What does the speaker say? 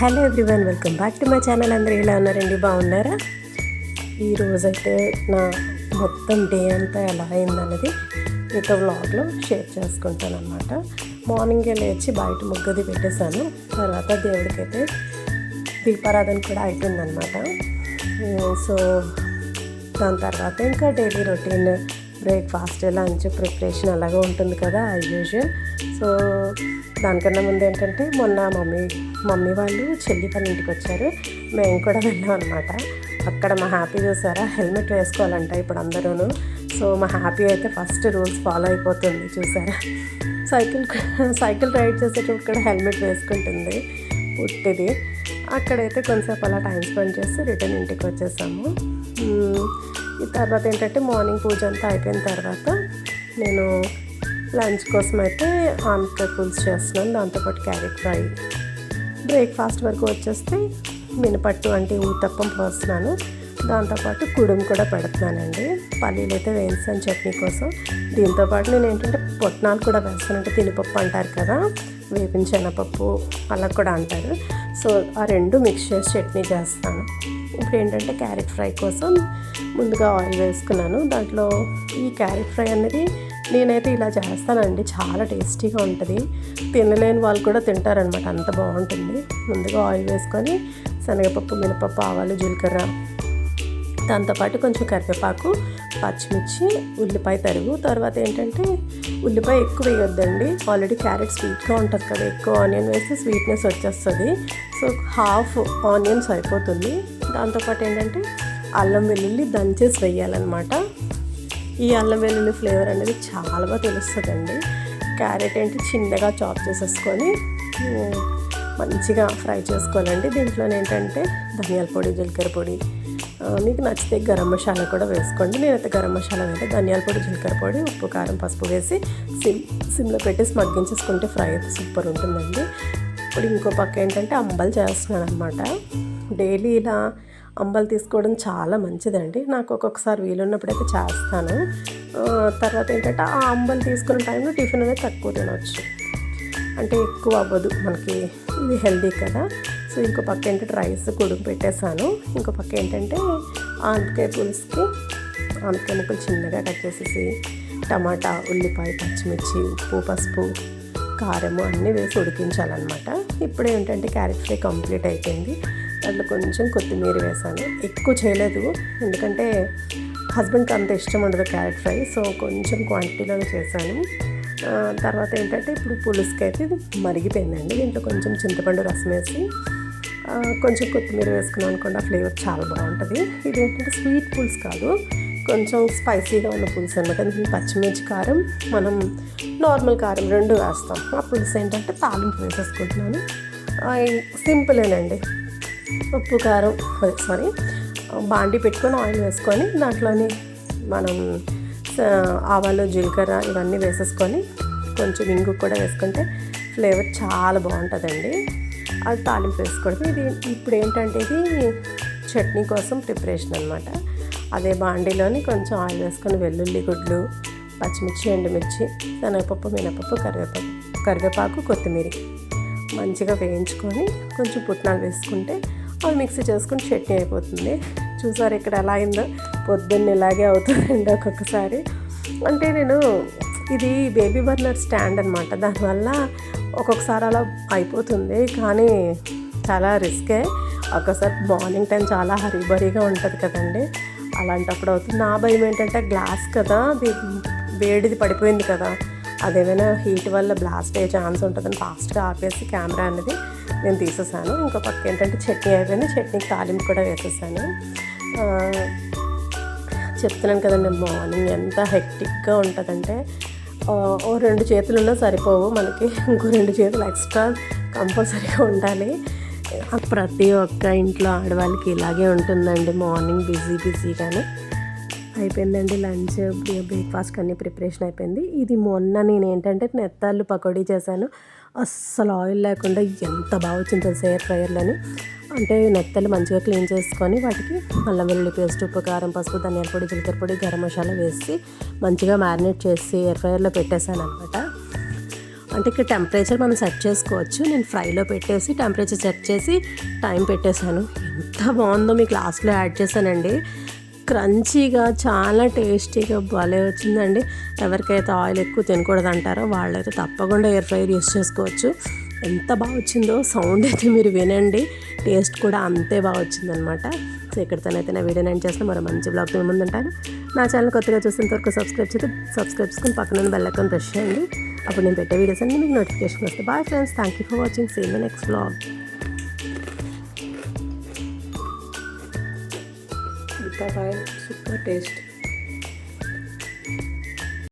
Hello everyone welcome back to my channel. అందరూ ఎలా ఉన్నారండి? బాగున్నారా? ఈ రోజైతే నా మొత్తం డే అంతా ఎలా అయిందన్నది మీతో వ్లాగ్లో షేర్ చేసుకుంటాను అనమాట మార్నింగే లేచి బయట ముగ్గది పెట్టేశాను. తర్వాత దేవుడికైతే దీపారాధన కూడా అయిపోయిందనమాట సో దాని తర్వాత ఇంకా daily routine breakfast lunch preparation అలాగే ఉంటుంది కదా యాజ్ యూజువల్ సో దానికన్నా ముందు ఏంటంటే మొన్న మమ్మీ మమ్మీ వాళ్ళు చెల్లి పని ఇంటికి వచ్చారు. మేము కూడా వెళ్ళాం అనమాట అక్కడ మా హ్యాపీ చూసారా? హెల్మెట్ వేసుకోవాలంట ఇప్పుడు అందరూను. సో మా హ్యాపీ అయితే ఫస్ట్ రూల్స్ ఫాలో అయిపోతుంది చూసారా? సైకిల్ సైకిల్ రైడ్ చేసేటప్పుడు కూడా హెల్మెట్ వేసుకుంటుంది పుట్టిది అక్కడైతే కొంతసేపు అలా టైం స్పెండ్ చేసి రిటర్న్ ఇంటికి వచ్చేసాము. తర్వాత ఏంటంటే మార్నింగ్ పూజ అంతా అయిపోయిన తర్వాత నేను లంచ్ కోసం అయితే ఆనపకాయ పులుసు చేస్తున్నాను. దాంతోపాటు క్యారెట్ ఫ్రై. బ్రేక్ఫాస్ట్ వరకు వచ్చేస్తే మినపట్టు అంటే ఊతప్పం పోస్తున్నాను. దాంతోపాటు కుడుం కూడా పెడుతున్నానండి. పల్లీలు అయితే వేయించాను చట్నీ కోసం. దీంతోపాటు నేను ఏంటంటే పొట్నాలు కూడా వేస్తాను. అంటే తినిపప్పు అంటారు కదా వేపిన శనగపప్పు అలా కూడా అంటారు. సో ఆ రెండు మిక్స్ చేసి చట్నీ చేస్తాను. ఇప్పుడు ఏంటంటే క్యారెట్ ఫ్రై కోసం ముందుగా ఆయిల్ వేసుకున్నాను. దాంట్లో ఈ క్యారెట్ ఫ్రై అనేది నేనైతే ఇలా చేస్తానండి. చాలా టేస్టీగా ఉంటుంది. తినలేని వాళ్ళు కూడా తింటారనమాట. అంత బాగుంటుంది. ముందుగా ఆయిల్ వేసుకొని శనగపప్పు మినపప్పు ఆవాలు జీలకర్ర దాంతోపాటు కొంచెం కరివేపాకు పచ్చిమిర్చి ఉల్లిపాయ తరుగు. తర్వాత ఏంటంటే ఉల్లిపాయ ఎక్కువ వేయొద్దండి. ఆల్రెడీ క్యారెట్ స్వీట్గా ఉంటుంది కదా ఎక్కువ ఆనియన్ వేస్తే స్వీట్నెస్ వచ్చేస్తుంది. సో హాఫ్ ఆనియన్స్ అయిపోతుంది. దాంతోపాటు ఏంటంటే అల్లం వెల్లుల్లి దంచేసి వేయాలన్నమాట. ఈ అల్లం వెల్లుల్లి ఫ్లేవర్ అనేది చాలా బాగా తెలుస్తుందండి. క్యారెట్ ఏంటి చిన్నగా చాప్ చేసేసుకొని మంచిగా ఫ్రై చేసుకోవాలండి. దీంట్లో ఏంటంటే ధనియాల పొడి జీలకర్ర పొడి మీకు నచ్చితే గరం మసాలా కూడా వేసుకోండి. నేనైతే గరం మసాలా వేస్తే ధనియాల పొడి జీలకర్ర పొడి ఉప్పు కారం పసుపు వేసి సిమ్ సిమ్లో పెట్టేసి మగ్గించేసుకుంటే ఫ్రై అయితే సూపర్ ఉంటుందండి. ఇప్పుడు ఇంకో పక్క ఏంటంటే అంబలు చేస్తున్నాను అనమాట డైలీ ఇలా అంబలు తీసుకోవడం చాలా మంచిదండి. నాకు ఒక్కొక్కసారి వీలున్నప్పుడైతే చేస్తాను. తర్వాత ఏంటంటే ఆ అంబలు తీసుకున్న టైంలో టిఫిన్ అనేది తక్కువ తినవచ్చు అంటే ఎక్కువ అవ్వదు. మనకి ఇది హెల్దీ కదా. సో ఇంకో పక్క ఏంటంటే రైస్ కొడుకు పెట్టేశాను. ఇంకో పక్క ఏంటంటే ఆనపకాయ పులుసుకి ఆనపకాయ ముక్కలు చిన్నగా కట్ చేసేసి టమాటా ఉల్లిపాయ పచ్చిమిర్చి ఉప్పు పసుపు కారము అన్నీ వేసి ఉడికించాలన్నమాట. ఇప్పుడు ఏంటంటే క్యారెట్ ఫ్రై కంప్లీట్ అయిపోయింది. దాంట్లో కొంచెం కొత్తిమీర వేసాను. ఎక్కువ చేయలేదు ఎందుకంటే హస్బెండ్కి అంత ఇష్టం ఉండదు క్యారెట్ ఫ్రై సో కొంచెం క్వాంటిటీలో చేశాను. తర్వాత ఏంటంటే ఇప్పుడు పులుసుకి అయితే ఇది మరిగిపోయిందండి. దీంట్లో కొంచెం చింతపండు రసం వేసి కొంచెం కొత్తిమీర వేసుకున్నాం అనుకోండి ఆ ఫ్లేవర్ చాలా బాగుంటుంది. ఇది ఏంటంటే స్వీట్ పులుసు కాదు కొంచెం స్పైసీగా ఉన్న పులుసు అనమాట. దీనికి పచ్చిమిర్చి కారం మనం నార్మల్ కారం రెండు వేస్తాం. ఆ పులుసు ఏంటంటే తాలింపు వేసేసుకుంటున్నాను. సింపులేనండి. ఉప్పు కారం సారీ బాండి పెట్టుకొని ఆయిల్ వేసుకొని దాంట్లోని మనం ఆవాలు జీలకర్ర ఇవన్నీ వేసేసుకొని కొంచెం ఇంగు కూడా వేసుకుంటే ఫ్లేవర్ చాలా బాగుంటుందండి. అది తాలింపు వేసుకోవడం ఇది ఇప్పుడు ఏంటంటే ఇది చట్నీ కోసం ప్రిపరేషన్ అనమాట అదే బాండీలోని కొంచెం ఆయిల్ వేసుకొని వెల్లుల్లి గుడ్లు పచ్చిమిర్చి ఎండుమిర్చి శనగపప్పు మినపప్పు కరివేపాకు కరివేపాకు కొత్తిమీర మంచిగా వేయించుకొని కొంచెం పుట్నాలు వేసుకుంటే అవి మిక్సీ చేసుకుని చట్నీ అయిపోతుంది. చూసారు ఇక్కడ ఎలా అయిందో? పొద్దున్న ఇలాగే అవుతుందండి ఒక్కొక్కసారి. అంటే నేను ఇది బేబీ బర్నర్ స్టాండ్ అనమాట దానివల్ల ఒక్కొక్కసారి అలా అయిపోతుంది. కానీ చాలా రిస్కే ఒక్కసారి మార్నింగ్ టైం చాలా హరీబరీగా ఉంటుంది కదండి. అలాంటప్పుడు అవుతుంది. నా భయం ఏంటంటే గ్లాస్ కదా వేడిది పడిపోయింది కదా. అదేమైనా హీట్ వల్ల బ్లాస్ట్ అయ్యే ఛాన్స్ ఉంటుందని ఫాస్ట్గా ఆపేసి కెమెరా అనేది నేను తీసేసాను. ఇంకో పక్క ఏంటంటే చట్నీ అయిపోయింది. చట్నీకి తాలింపు కూడా వేసేసాను. చెప్తున్నాను కదండి మార్నింగ్ ఎంత హెక్టిక్గా ఉంటుందంటే ఓ రెండు చేతులు ఉన్నా సరిపోవు మనకి. ఇంకో రెండు చేతులు ఎక్స్ట్రా కంపల్సరీగా ఉండాలి. ప్రతి ఒక్క ఇంట్లో ఆడవాళ్ళకి ఇలాగే ఉంటుందండి మార్నింగ్ బిజీ బిజీగానే అయిపోయిందండి లంచ్ బ్రేక్ఫాస్ట్ అన్ని ప్రిపరేషన్ అయిపోయింది. ఇది మొన్న నేను ఏంటంటే నెత్తాళ్ళు పకోడీ చేశాను. అస్సలు ఆయిల్ లేకుండా ఎంత బాగా వచ్చింది తెలుసా ఎయిర్ ఫ్రైయర్లోని? అంటే నెత్తలు మంచిగా క్లీన్ చేసుకొని వాటికి అల్లం వెల్లుల్లి పేస్ట్ ఉప్పు కారం పసుపు ధనియాల పొడి జీలకర్ర పొడి గరం మసాలా వేసి మంచిగా మ్యారినేట్ చేసి ఎయిర్ ఫ్రైయర్లో పెట్టేశాను అనమాట అంటే ఇక్కడ టెంపరేచర్ మనం సెట్ చేసుకోవచ్చు. నేను ఫ్రైలో పెట్టేసి టెంపరేచర్ సెట్ చేసి టైం పెట్టేశాను. ఎంత బాగుందో మీకు లాస్ట్లో యాడ్ చేశానండి. క్రంచీగా చాలా టేస్టీగా భలే వచ్చిందండి. ఎవరికైతే ఆయిల్ ఎక్కువ తినకూడదు అంటారో వాళ్ళైతే తప్పకుండా ఎయిర్ ఫ్రైర్ యూస్ చేసుకోవచ్చు. ఎంత బాగా వచ్చిందో సౌండ్ అయితే మీరు వినండి. టేస్ట్ కూడా అంతే బాగా వచ్చిందనమాట. సో ఇక్కడితోనైతే నా వీడియో నేను చేస్తాను మరో మంచి బ్లాగ్తో ముందు ఉంటాను. నా ఛానల్ కొత్తగా చూసినంత వరకు సబ్స్క్రైబ్ చేస్తే సబ్స్క్రైబ్ చేసుకుని పక్కన బెల్ ఐకాన్ ప్రెస్ చేయండి. అప్పుడు నేను పెట్టే వీడియోస్ అన్ని మీకు నోటిఫికేషన్ వస్తాయి. Bye friends thank you for watching see in next blog super taste